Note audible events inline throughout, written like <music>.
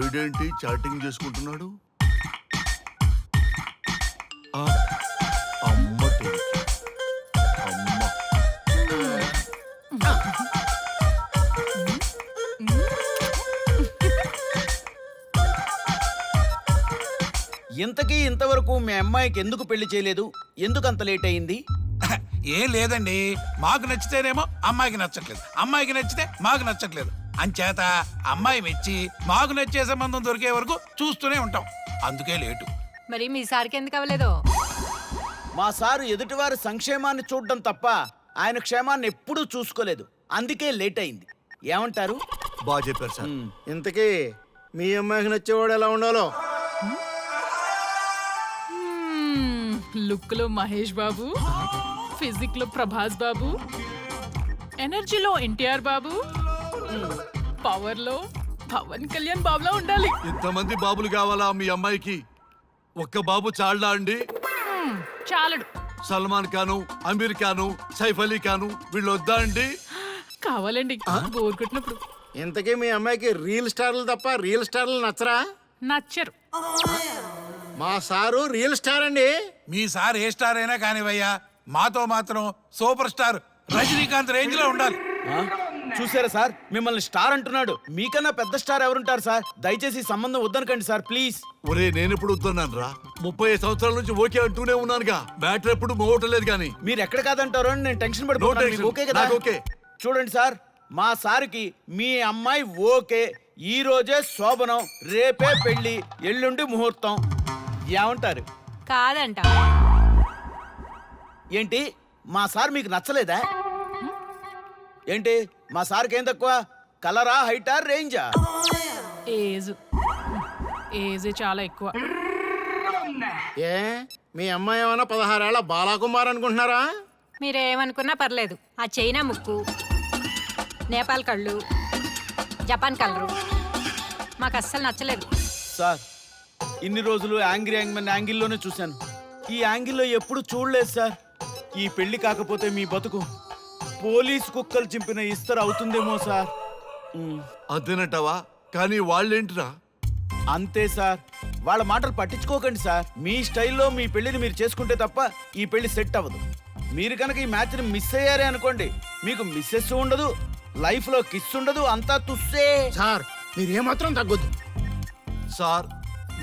వీడేంటి చాటింగ్ చేసుకుంటున్నాడు? అమ్మ. అమ్మ. ఇంతకీ ఇంతవరకు మీ అమ్మాయికి ఎందుకు పెళ్ళి చేయలేదు? ఎందుకు అంత లేట్ అయింది? <laughs> ఏం లేదండి. మాకు నచ్చితేనేమో అమ్మాయికి నచ్చట్లేదు. అమ్మాయికి నచ్చితే మాకు నచ్చట్లేదు. అంచేత అమ్మాయి మెచ్చి మాకు నచ్చే సంబంధం దొరికే వరకు చూస్తూనే ఉంటాం. అందుకే లేటు. మరి మీ సార్కి ఎందుకు అవ్వలేదు? మా సారు ఎదుటివారి సంక్షేమాన్ని చూడడం తప్ప ఆయన క్షేమాన్ని ఎప్పుడూ చూసుకోలేదు. అందుకే లేట్ అయింది. ఏమంటారు? బాగా చెప్పారు సార్. ఇంతకీ మీ అమ్మాయికి నచ్చేవాడు ఎలా ఉండాలో? లుక్లో మహేష్ బాబు ఫిజిక్లో ప్రభాస్ బాబు ఎనర్జీలో ఎన్టీఆర్ బాబు పవర్లో పవన్ కళ్యాణ్ బాబులా ఉండాలి. ఇంతమంది బాబులు కావాలా మీ అమ్మాయికి? ఒక్క బాబు చాళ్ళా అండి? చాలడు. సల్మాన్ ఖాను అమీర్ ఖాను సైఫ్ అలీ ఖాను వీళ్ళు వద్దా అండి? కావాలండి బోర్ కొట్టినప్పుడు. ఇంతకీ మీ అమ్మాయికి రీల్ స్టార్లు తప్ప రియల్ స్టార్లు నచ్చరా? నచ్చరు. మా సారు రియల్ స్టార్ అండి. మీ సార్ ఏ స్టార్ అయినా కానివయ్యా మాతో మాత్రం సూపర్ స్టార్ రజనీకాంత్ రేంజ్లో ఉండాలి? చూసారా సార్? మిమ్మల్ని స్టార్ అంటున్నాడు. మీకన్నా పెద్ద స్టార్ ఎవరుంటారు సార్? దయచేసి సంబంధం వద్దనకండి సార్ ప్లీజ్. ఒరే నేను ఎప్పుడు వద్దన్నాను రా? ముప్పై సంవత్సరాల నుంచి ఓకే అంటూనే ఉన్నానుగా. బ్యాటర్ ఎప్పుడు మోగటలేదు కానీ మీరు ఎక్కడ కాదంటారో అని నేను టెన్షన్. మీకు ఓకే కదా? నాకు ఓకే. చూడండి సార్ మా సార్కి మీ అమ్మాయి ఓకే. ఈ రోజే శోభనం రేపే పెళ్ళి ఎల్లుండి ముహూర్తం. ఏమంటారు? కాదంట. ఏంటి? మా సార్ మీకు నచ్చలేదా? ఏంటి? మా సార్కి ఏం తక్కువ? కలరా హైటా రేంజా? ఏజ్. ఏజ్ చాలా ఎక్కువ. ఏ? మీ అమ్మాయి ఏమైనా పదహారేళ్ళ బాలాకుమార్ అనుకుంటున్నారా? మీరేమనుకున్నా పర్లేదు. ఆ చైనా ముక్కు నేపాల్ కళ్ళు జపాన్ కలరు. మాకు అస్సలు నచ్చలేదు. సార్ ఇన్ని రోజులు యాంగ్రీ యాంగ్మెన్ యాంగిల్లోనే చూశాను. ఈ యాంగిల్లో ఎప్పుడు చూడలేదు సార్. ఈ పెళ్ళి కాకపోతే మీ బతుకు పోలీస్ కుక్కలు చింపిన ఇస్తరు అవుతుందేమో సార్. అదేనంటావా? కానీ వాళ్ళేంటిరా? అంతే సార్. వాళ్ళ మాటలు పట్టించుకోకండి సార్. మీ స్టైల్లో మీ పెళ్ళిని మీరు చేసుకుంటే తప్ప ఈ పెళ్ళి సెట్ అవ్వదు. మీరు కనుక ఈ మ్యాచ్ని మిస్ అయ్యారే అనుకోండి మీకు మిస్సెస్ ఉండదు లైఫ్లో కిస్ ఉండదు అంతా తుస్సే. సార్ మీరు ఏమాత్రం తగ్గొద్దు. సార్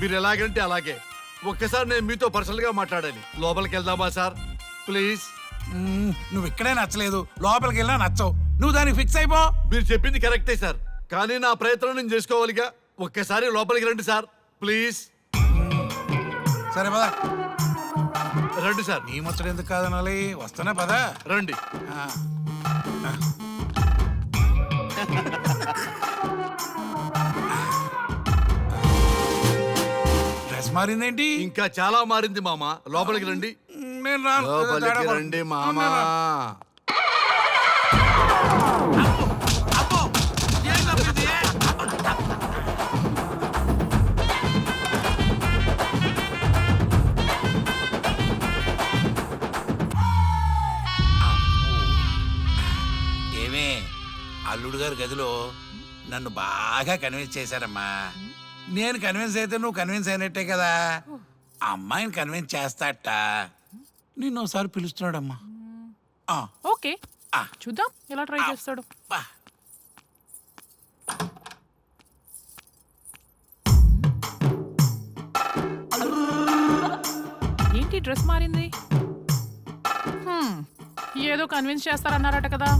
మీరు ఎలాగంటే అలాగే. ఒక్కసారి నేను మీతో పర్సనల్గా మాట్లాడాలి. లోపలికి వెళ్దామా సార్? ప్లీజ్. మ్మ్, నువ్వు ఇక్కడే నచ్చలేదు లోపలికి వెళ్ళినా నచ్చవు. నువ్వు దానికి ఫిక్స్ అయిపో. మీరు చెప్పింది కరెక్టే సార్. కానీ నా ప్రయత్నం నేను చేసుకోవాలిగా. ఒక్కసారి లోపలికి రండి సార్. ప్లీజ్. సరే పదా. రండి సార్. నీ ముచ్చట ఎందుకు కాదనాలి? వస్తున్నా పదా. రండి. ఆ. డ్రెస్ మారిందేంటి? ఇంకా చాలా మారింది మామ. లోపలికి రండి. నేను లోపలికి రండి. మామ. ఏమే అల్లుడు గారి గదిలో నన్ను బాగా కన్విన్స్ చేశారమ్మా. నేను కన్విన్స్ అయితే నువ్వు కన్విన్స్ అయినట్టే కదా. అమ్మాయిని కన్విన్స్ చేస్తాట. నిన్ను ఒకసారి పిలుస్తున్నాడమ్మా. ఆ, ఓకే. ఆ. చూద్దాం ఎలా ట్రై చేస్తాడు. బా. ఏంటి డ్రెస్ మారింది? హ్మ్, ఏదో కన్విన్స్ చేస్తారన్నారట కదా.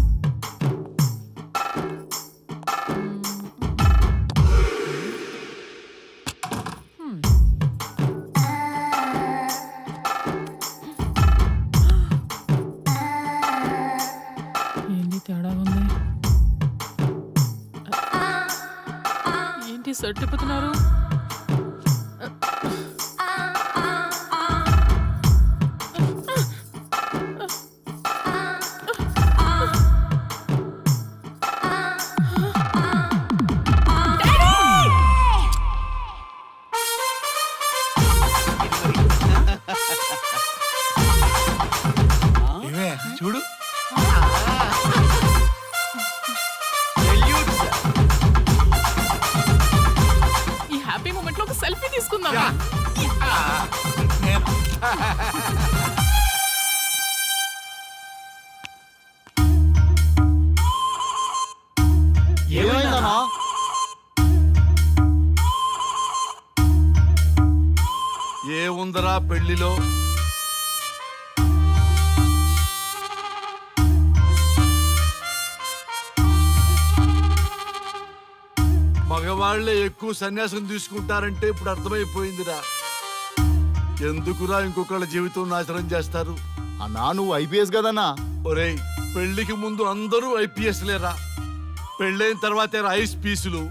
కి సర్టిపోతున్నారు ఏమైందన్నా? ఏముందరా పెళ్ళిలో మగవాళ్ళే ఎక్కువ సన్యాసం తీసుకుంటారంటే ఇప్పుడు అర్థమైపోయిందిరా. ఎందుకురా ఇంకొకళ్ళ జీవితం నాశనం చేస్తారు? అన్నా నువ్వు ఐపీఎస్ కదన్నా? ఒరేయ్ పెళ్ళికి ముందు అందరూ ఐపీఎస్ లేరా? పెళ్ళైన తర్వాతే ఐస్ పీసులు.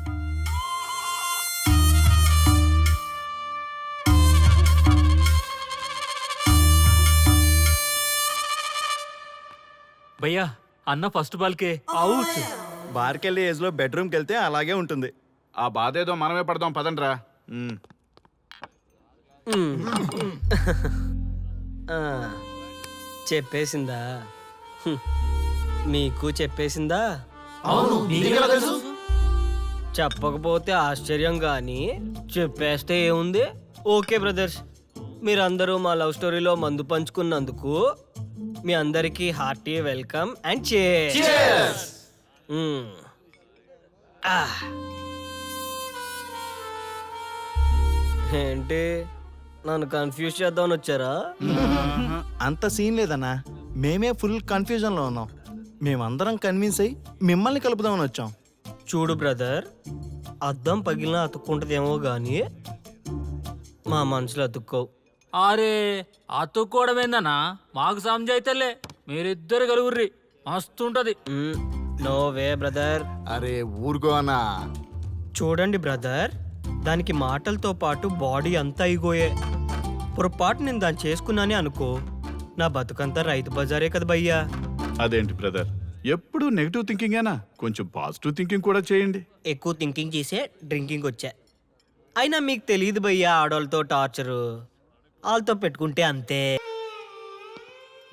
భయ్యా అన్న ఫస్ట్ బాల్కే. అవుట్ బార్కెళ్ళి ఏజ్లో బెడ్రూమ్కి వెళ్తే అలాగే ఉంటుంది. ఆ బాధ ఏదో మనమే పడదాం పదండ్రా. చెప్పేసిందా. మీకు చెప్పేసిందా? చెప్పకపోతే ఆశ్చర్యం కానీ చెప్పేస్తే ఏముంది? Okay brothers. మీరందరూ మా లవ్ స్టోరీలో మందు పంచుకున్నందుకు మీ అందరికీ హార్టీ వెల్కమ్ అండ్ చేర్స్ ఏంటి? నన్ను కన్ఫ్యూజ్ చేద్దామని వచ్చారా? అంత సీన్ లేదన్నా. మేమే ఫుల్ కన్ఫ్యూజన్లో ఉన్నాం. మేమందరం కన్విన్స్ అయ్యి మిమ్మల్ని కలుపుదామని వచ్చాం. చూడు బ్రదర్ అద్దం పగిలిన అతుక్కుంటదేమో గాని మా మనసులో అతుక్కోవు. అరే అతుక్కోవడమేందన్నా? మాకు సమజైతేలే మీరిద్దరు కలుగుర్రి మస్తుంటది. నో వే బ్రదర్ అరే ఊరుకో అన్నా. చూడండి బ్రదర్ దానికి మాటలతో పాటు బాడీ అంతా అయిపోయే. పొరపాటు నేను దాన్ని చేసుకున్నానే అనుకో నా బతుకంతా రైతు బజారే కదా భయ్యా. అదేంటి బ్రదర్? ఎప్పుడు నెగిటివ్ థింకింగేనా కొంచెం పాజిటివ్ థింకింగ్ కూడా చేయండి. ఎక్కువ థింకింగ్ చేసే డ్రింకింగ్ వచ్చా. అయినా మీకు తెలియదు భయ్యా ఆడవాళ్ళతో టార్చరు వాళ్ళతో పెట్టుకుంటే అంతే.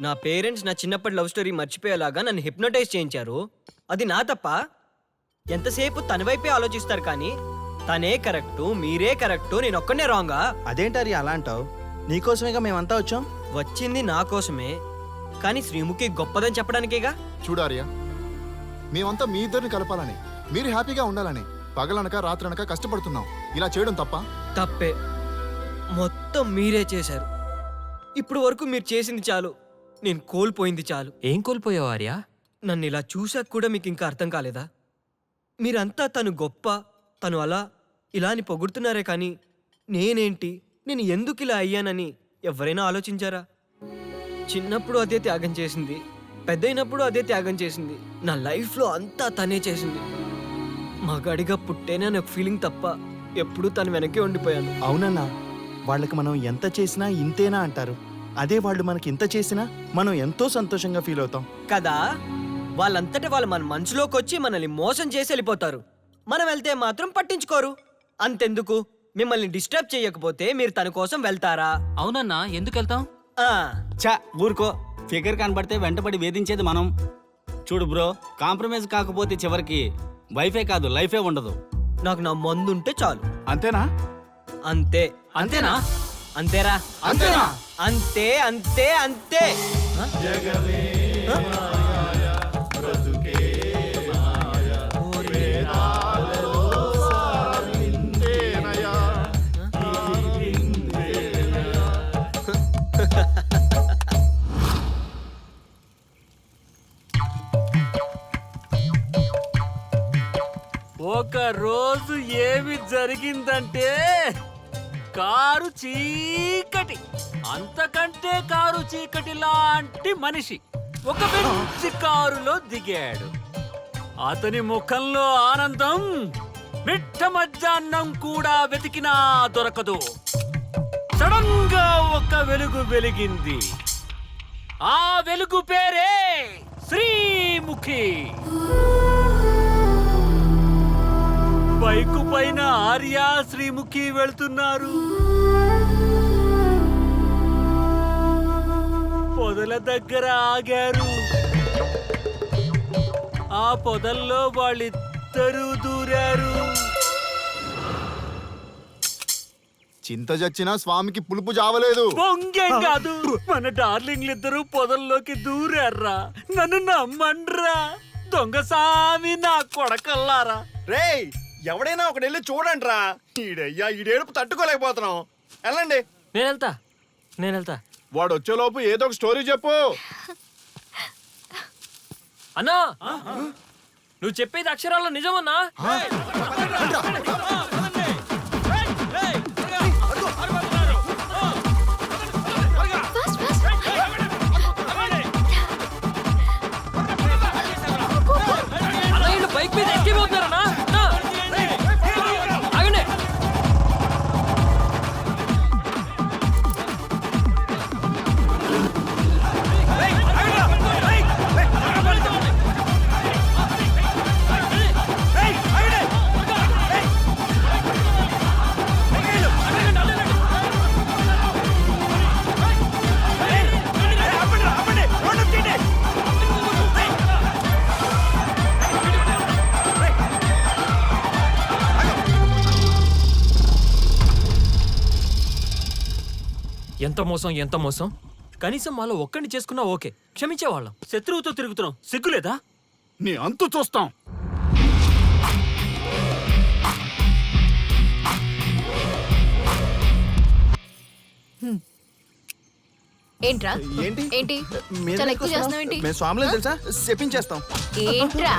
నా పేరెంట్స్ నా చిన్నప్పటి లవ్ స్టోరీ మర్చిపోయేలాగా నన్ను హిప్నోటైజ్ చేయించారు. అది నా తప్ప. ఎంతసేపు తన వైపే ఆలోచిస్తారు కానీ తనే కరెక్టు మీరే కరెక్టు నేను ఒక్కనే రాంగా అదేంటరి అలా అంటావు? నీకోసమేగా మేమంతా వచ్చాం? వచ్చింది నా కోసమే కానీ శ్రీముఖి గొప్పదని చెప్పడానికేగా? చూడార్య మేమంతా మీ ఇద్దరిని కలపాలని మీరు హ్యాపీగా ఉండాలని పగలనక రాత్రనక కష్టపడుతున్నాం. ఇలా చేయడం తప్ప? తప్పే. మొత్తం మీరే చేశారు. ఇప్పుడు వరకు మీరు చేసింది చాలు. నేను కోల్పోయింది చాలు. ఏం కోల్పోయావు ఆర్య? నన్ను ఇలా చూశాక కూడా మీకు ఇంకా అర్థం కాలేదా? మీరంతా తను గొప్ప తను అలా ఇలా అని పొగుడుతున్నారే కానీ నేనేంటి? నేను ఎందుకు ఇలా అయ్యానని ఎవరైనా ఆలోచించారా? చిన్నప్పుడు అదే త్యాగం చేసింది. పెద్దయినప్పుడు అదే త్యాగం చేసింది. నా లైఫ్లో అంతా తనే చేసింది. మగాడిగా పుట్టేనే అనే ఫీలింగ్ తప్ప ఎప్పుడూ తను వెనకే ఉండిపోయాను. అవునన్నా వాళ్ళకి మనం ఎంత చేసినా ఇంతేనా అంటారు. అదే వాళ్ళు మనకి ఇంత చేసినా మనం ఎంతో సంతోషంగా ఫీల్ అవుతాం. కదా? వాళ్ళంతట వాళ్ళు మన మనసులోకి వచ్చి మనల్ని మోసం చేసి వెళ్ళిపోతారు. మనం వెళ్తే మాత్రం పట్టించుకోరు. అంతెందుకు? మిమ్మల్ని డిస్టర్బ్ చేయకపోతే మీరు తన కోసం వెళ్తారా? అవునన్నా ఎందుకు వెళ్తాం? ఆ, చా ఊరుకో. ఫిగర్ కనబడితే వెంటబడి వేధించేది మనం. చూడు బ్రో కాంప్రమైజ్ కాకపోతే చివరికి వైఫే కాదు లైఫే ఉండదు. నాకు నా మందుంటే చాలు. అంతేనా? అంతే. అంతేనా? అంతేరా. అంతేనా? అంతే అంతే అంతే. ఒక్క రోజు ఏమి జరిగిందంటే కారు చీకటి. అంతకంటే కారు చీకటి లాంటి మనిషి ఒక మంచి కారులో దిగాడు. అతని ముఖంలో ఆనందం మిట్ట మధ్యాహ్నం కూడా వెతికినా దొరకదు. సడన్గా ఒక వెలుగు వెలిగింది. ఆ వెలుగు పేరే శ్రీముఖి. బైకు పైన ఆర్య శ్రీముఖి వెళ్తున్నారు. పొదల దగ్గర ఆగారు. ఆ పొదల్లో వాళ్ళిద్దరూ దూరారు. చింత చచ్చినా స్వామికి పులుపు జావలేదు పొంగేం కాదు. మన డార్లింగ్లు ఇద్దరు పొదల్లోకి దూరారా? నన్ను నమ్మండ్రా. దొంగ సామి నా కొడకల్లారా? రేయ్ ఎవడైనా ఒకటి వెళ్ళి చూడండి రా ఈడయ్యా ఈడేడుపు తట్టుకోలేకపోతున్నాం. వెళ్ళండి. నేను వెళ్తా. నేను వెళ్తా. వాడు వచ్చేలోపు ఏదో ఒక స్టోరీ చెప్పు. అన్నా! నువ్వు చెప్పేది అక్షరాల్లో నిజమన్నా? మోసం ఎంత మోసం? కనీసం మాలో ఒక్కడిని చేసుకున్నా ఓకే. క్షమించేవాళ్ళం. శత్రువుతో తిరుగుతున్నాం. సిగ్గులేదా నీ అంతు చూస్తాం. ఏంట్రా? ఏంటి? ఏంటి? చాలా ఎక్కువ? చేస్తున్నావు ఏంటి? మేము స్వాములం తెలుసా? చెప్పించేస్తాం. ఏంట్రా?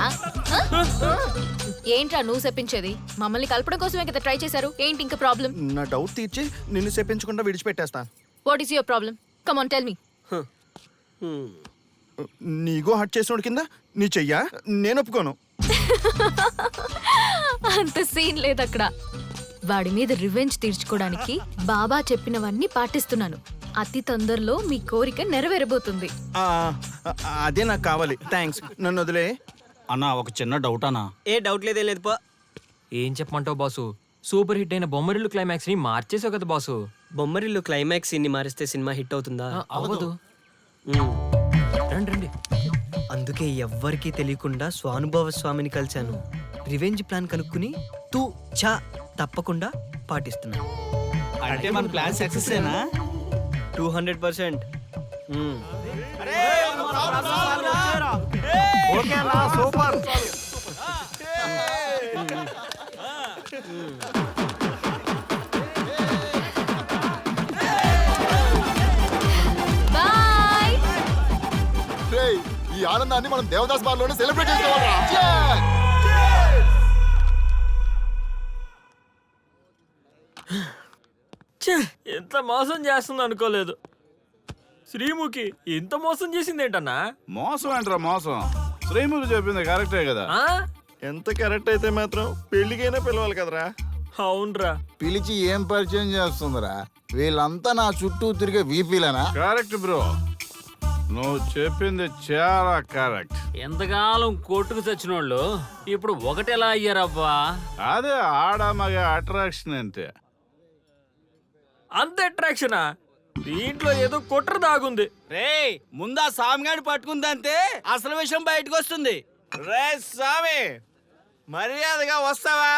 ఏంట్రా నువ్వు చెప్పించేది? మమ్మల్ని కలపడం కోసమే కదా ట్రై చేశారు? ఏంటి ఇంకా ప్రాబ్లం నా డౌట్ తీర్చి నిన్ను చెప్పించకుండా విడిచిపెట్టేస్తాను what is your problem come on tell me నీగో హట్ చేసినోడు కింద నీ చెయ్యా? నేను ఒప్పుకోను. అంత సీన్ లేదు అక్కడ వాడి మీద రివెంజ్ తీర్చుకోవడానికి బాబా చెప్పినవన్నీ పాటిస్తున్నాను. అతి తొందరలో మీ కోరిక నెరవేరబోతుంది. అదే నాకు కావాలి. థ్యాంక్స్ నన్ను వదిలే. అన్నా ఒక చిన్న డౌట్ అన్నా. ఏ డౌట్ లేదే లేదు పో. ఏం చెప్పమంటావు బాసు? సూపర్ హిట్ అయిన బొమ్మరిల్లు క్లైమాక్స్ని మార్చేసావు కదా బాసు. బొమ్మరిల్లు క్లైమాక్స్ ఇన్ని మారిస్తే సినిమా హిట్ అవుతుందా? అవ్వదు. రండి రండి. అందుకే ఎవ్వరికీ తెలియకుండా స్వానుభవ స్వామిని కలిశాను. రివెంజ్ ప్లాన్ కనుక్కుని తూ చా తప్పకుండా పాటిస్తున్నాను అంటే మన ప్లాన్ సక్సెస్ ఏనా? Two hundred percent. సూపర్. రేయ్, ఈ ఆనందాన్ని మనం దేవదాస్ బార్లోనే సెలబ్రేట్ చేసుకోవాలరా ఎంత మోసం చేస్తుంది అనుకోలేదు. శ్రీముఖి ఇంత మోసం చేసింది ఏంటన్నా మోసం ఏంట్రా మోసం? శ్రీముఖి చెప్పింది కరెక్టే కదా. ఎంత కరెక్ట్ అయితే మాత్రం పెళ్ళికైనా పిలవాలి కదరా. అవునరా. పిలిచి ఏం పరిచయం చేస్తుందిరా? వీళ్ళంతా నా చుట్టూ తిరిగే వీపీలేనా? Correct bro. నువ్వు చెప్పింది చాలా కరెక్ట్. ఎంతకాలం కొట్టుకు చచ్చిన వాళ్ళు ఇప్పుడు ఒకటెలా అయ్యారబ్బా? అదే ఆడ మగ అట్రాక్షన్ అంటే. అంత అట్రాక్షనా దీంట్లో ఏదో కుట్ర దాగుంది. రే ముందా సామిగాని పట్టుకుందంతే అసలు విషయం బయటకు వస్తుంది రే స్వామి మర్యాదగా వస్తావా?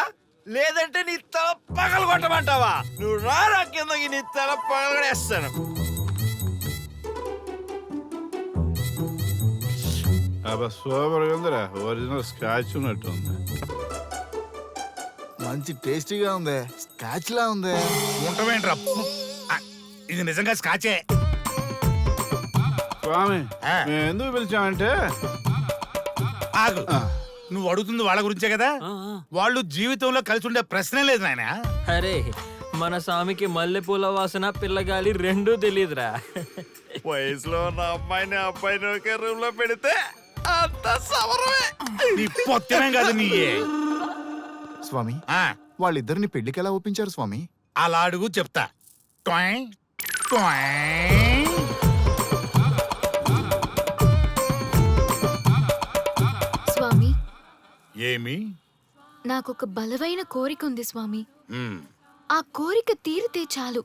లేదంటే నీ తల పగలు కొట్టమంటావా? నువ్వు రారా కిందకి నీ తల పగలగడేస్తాను అబ్బా సూపర్ ఉందిరా. ఒరిజినల్ స్కాచ్ ఉన్నట్టు ఉంది. మంచి టేస్టీగా ఉంది. స్కాచ్ లా ఉంది. ఉంటామేంట్రా ఇది నిజంగా స్కాచే స్వామి ఎందుకు పిలిచామంటే? ఆగు. నువ్వు అడుగుతుంది వాళ్ళ గురించే కదా? వాళ్ళు జీవితంలో కలిసి ఉండే ప్రశ్నే లేదు నాయన. అరే మన స్వామికి మల్లెపూల వాసన పిల్లగాలి రెండూ తెలియదురా వయసులో ఉన్న అమ్మాయిని అబ్బాయిని ఒకే రూమ్లో పెడితే అంత సవరమే. నీ పొత్తనే కాదు నీయే. స్వామి ఆ, వాళ్ళిద్దరిని పెళ్ళికి ఎలా ఒప్పించారు స్వామి? అలా అడుగు చెప్తా. ట్వాయ్, ట్వాయ్. ఏమి? నాకు ఒక బలమైన కోరిక ఉంది స్వామి ఆ కోరిక తీరితే చాలు.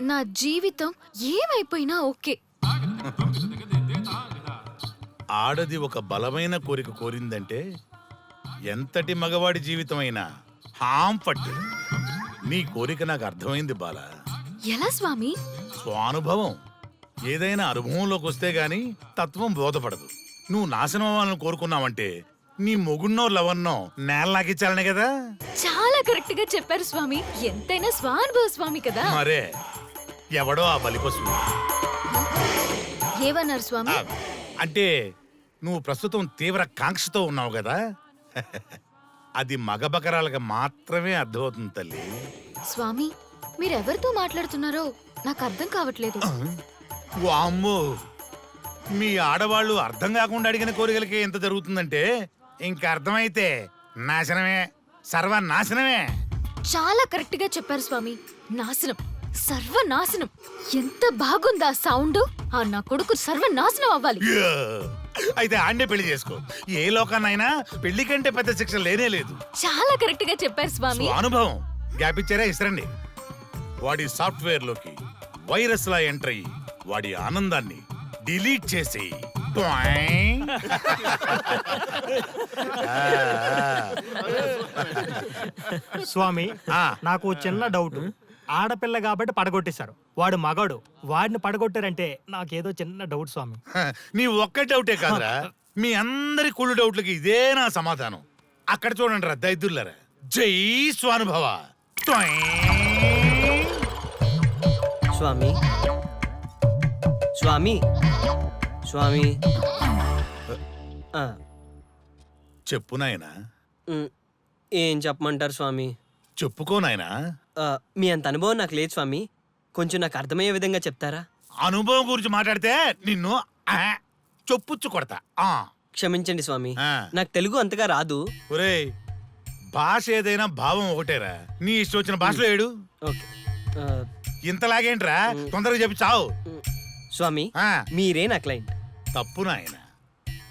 నా జీవితం ఏమైపోయినా ఓకే. ఆడది ఒక బలమైన కోరిక కోరిందంటే ఎంతటి మగవాడి జీవితమైనా హాం పట్టు. నీ కోరిక నాకు అర్థమైంది బాల. ఎలా స్వామి? స్వానుభవం. ఏదైనా అనుభవంలోకి వస్తే గాని తత్వం బోధపడదు. నువ్వు నాశనం అవ్వాలని కోరుకున్నావంటే నీ మొగున్నో లవన్నో నేల నాకిచ్చాలనే కదా? చాలా కరెక్ట్గా చెప్పారు స్వామి. ఎంతైనా స్వానుభవ స్వామి కదా. మరే ఎవడో ఆ బలిపశువు ఏమన్నారు స్వామి? అంటే నువ్వు ప్రస్తుతం తీవ్ర కాంక్షతో ఉన్నావు కదా? <laughs> అది మగ బకరాలకు మాత్రమే అర్థమవుతుంది తల్లి. స్వామి మీరెవరితో మాట్లాడుతున్నారో నాకు అర్థం కావట్లేదు. వామ్మో మీ ఆడవాళ్ళు అర్థం కాకుండా అడిగిన కోరికలకి ఎంత జరుగుతుందంటే ఇంకా అర్థమైతే నాశనమే సర్వనాశనమే. చాలా కరెక్ట్గా చెప్పారు స్వామి. నాశనం సర్వనాశనం. ఎంత బాగుందా సౌండ్? ఆ నా కొడుకు సర్వనాశనం అవ్వాలి! అయితే ఆండే పెళ్ళి చేసుకో. ఏ లోకాన్నైనా పెళ్ళి కంటే పెద్ద శిక్ష లేనే లేదు. చాలా కరెక్ట్గా చెప్పారు స్వామి. అనుభవం గ్యాప్ ఇచ్చారా ఇసరండి వాడి సాఫ్ట్వేర్లోకి వైరస్ లా ఎంటర్ అయ్యి వాడి ఆనందాన్ని డిలీట్ చేసి స్వామి నాకు చిన్న డౌట్ ఆడపిల్ల కాబట్టి పడగొట్టేశారు. వాడు మగాడు. వాడిని పడగొట్టారంటే నాకేదో చిన్న డౌట్ స్వామి. నీ ఒక్క డౌటే కాదురా. మీ అందరి కుళ్ళు డౌట్లకి ఇదే నా సమాధానం. అక్కడ చూడండి రా దైదుర్లరా. జై స్వానుభవ. స్వామి. స్వామి. స్వామి. ఆ, చెప్పు నాయనా. ఉమ్, ఏం చెప్పమంటారు స్వామి? చెప్పుకో నాయనా. ఆ, మీ అంత అనుభవం నాకు లేదు స్వామి. కొంచెం నాకు అర్థమయ్యే విధంగా చెప్తారా? అనుభవం గురించి మాట్లాడితే నిన్ను ఆ, చొప్పుచ్చు కొడతా. ఆ. క్షమించండి స్వామి. ఆ. నాకు తెలుగు అంతగా రాదు. ఒరేయ్ భాష ఏదైనా భావం ఒకటేరా. నీ ఇష్టం వచ్చిన భాషలో ఏడు. ఓకే. ఆ, ఇంతలాగేంట్రా? తొందరగా చెప్పి చావు. స్వామి ఆ, మీరే నా క్లయింట్ తప్పు నాయన.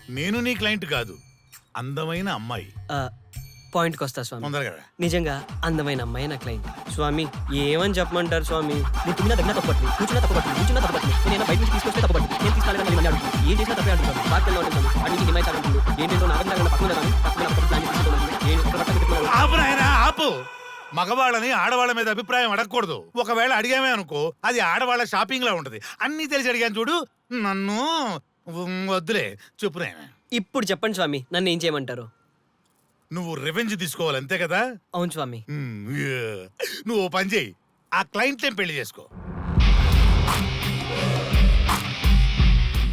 నేను నీ క్లయింట్ కాదు అందమైన అమ్మాయి. ఆ, పాయింట్కి వస్తా స్వామి. తొందరగా రా. నిజంగా అందమైన అమ్మాయి నా క్లయింట్. స్వామి ఏమని చెప్పమంటారు స్వామి? నేను తిన్నా తగ్గినా తప్పట్లేదు కూర్చున్నా తప్పట్లేదు కూర్చున్నా తప్పట్లేదు నేను బయట నుంచి తీసుకొస్తే తప్పట్లేదు నేను తీసుకెళ్ళగా మళ్ళీ మళ్ళీ అడుగుతాను ఏం చేసినా తప్పే అడుగుతాను బాగా ఉంటాను వాడి నుంచి హిమాయి తాగుతుంది ఏంటంటే నాగం తాగకుండా పక్కన ఉంటాను పక్కన పక్కన ప్లాన్ చేసుకోవాలి నేను ఇక్కడ పక్కన పెట్టుకున్నాను. ఆపు నాయనా ఆపు. మగవాళ్ళని ఆడవాళ్ళ మీద అభిప్రాయం అడగకూడదు. ఒకవేళ అడిగామే అనుకో అది ఆడవాళ్ళ షాపింగ్ లా ఉంటది. అన్ని తెలిసి అడిగాను చూడు. నన్ను వద్దులే చెప్పు నాయనా. ఇప్పుడు చెప్పండి స్వామి నన్ను ఏం చేయమంటారు? నువ్వు రివెంజ్ తీసుకోవాలి అంతే కదా? అవును స్వామి. యా. నువ్వు ఓ పని చేయి ఆ క్లయింట్ పెళ్ళి చేసుకో.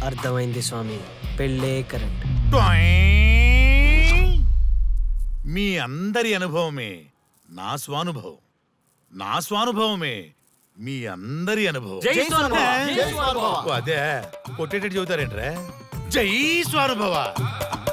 అర్థమైంది స్వామి పెళ్ళే కరెక్ట్ టొయ్! మీ అందరి అనుభవమే నా స్వానుభవం. నా స్వానుభవమే మీ అందరి అనుభవం. జై స్వానుభవ! ఓ, అదే కొట్టేటట్టు చెబుతారేంట్రా? జై స్వానుభవ.